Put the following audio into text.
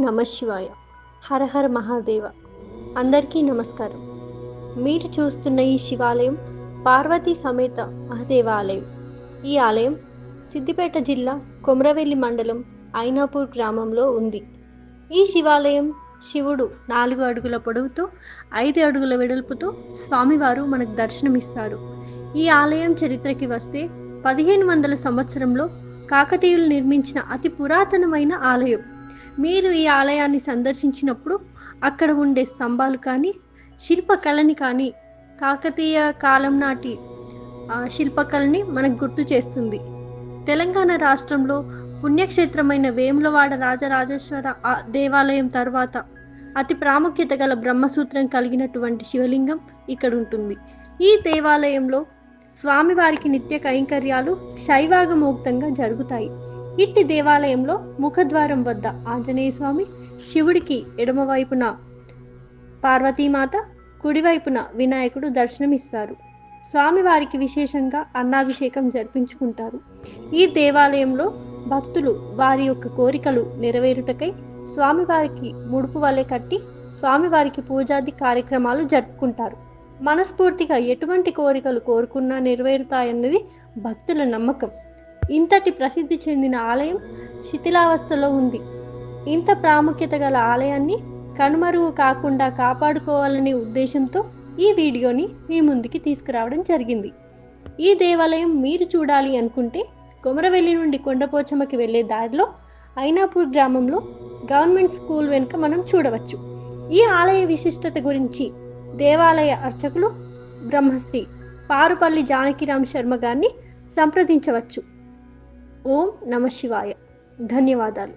నమశివాయ హర హర మహాదేవ. అందరికీ నమస్కారం. మీరు చూస్తున్న ఈ శివాలయం పార్వతీ సమేత మహదేవాలయం. ఈ ఆలయం సిద్దిపేట జిల్లా కొమరవెల్లి మండలం ఐనాపూర్ గ్రామంలో ఉంది. ఈ శివాలయం శివుడు నాలుగు అడుగుల పొడవుతో ఐదు అడుగుల వెడల్పుతో స్వామివారు మనకు దర్శనమిస్తారు. ఈ ఆలయం చరిత్రకి వస్తే పదిహేను వందల సంవత్సరంలో కాకతీయులు నిర్మించిన అతి పురాతనమైన ఆలయం. మీరు ఈ ఆలయాన్ని సందర్శించినప్పుడు అక్కడ ఉండే స్తంభాలు కానీ శిల్పకళని కానీ కాకతీయ కాలం నాటి శిల్పకళని మనకు గుర్తు చేస్తుంది. తెలంగాణ రాష్ట్రంలో పుణ్యక్షేత్రమైన వేములవాడ రాజరాజేశ్వర దేవాలయం తర్వాత అతి ప్రాముఖ్యత గల బ్రహ్మసూత్రం కలిగినటువంటి శివలింగం ఇక్కడ ఉంటుంది. ఈ దేవాలయంలో స్వామివారికి నిత్య కైంకర్యాలు శైవాగమోక్తంగా జరుగుతాయి. ఇట్టి దేవాలయంలో ముఖద్వారం వద్ద ఆంజనేయ స్వామి శివుడికి ఎడమవైపున పార్వతీమాత కుడివైపున వినాయకుడు దర్శనమిస్తారు. స్వామివారికి విశేషంగా అన్నాభిషేకం జరిపించుకుంటారు. ఈ దేవాలయంలో భక్తులు వారి యొక్క కోరికలు నెరవేరుటకై స్వామివారికి ముడుపు వలె కట్టి స్వామివారికి పూజాది కార్యక్రమాలు జరుపుకుంటారు. మనస్ఫూర్తిగా ఎటువంటి కోరికలు కోరుకున్నా నెరవేరుతాయన్నది భక్తుల నమ్మకం. ఇంతటి ప్రసిద్ధి చెందిన ఆలయం శిథిలావస్థలో ఉంది. ఇంత ప్రాముఖ్యత గల ఆలయాన్ని కనుమరుగు కాకుండా కాపాడుకోవాలనే ఉద్దేశంతో ఈ వీడియోని మీ ముందుకి తీసుకురావడం జరిగింది. ఈ దేవాలయం మీరు చూడాలి అనుకుంటే కొమరవెల్లి నుండి కొండపోచమ్మకి వెళ్ళే దారిలో ఐనాపూర్ గ్రామంలో గవర్నమెంట్ స్కూల్ వెనుక మనం చూడవచ్చు. ఈ ఆలయ విశిష్టత గురించి దేవాలయ అర్చకులు బ్రహ్మశ్రీ పారుపల్లి జానకిరామ్ శర్మ గారిని సంప్రదించవచ్చు. ఓం నమ శివాయ ధన్యవాదాలు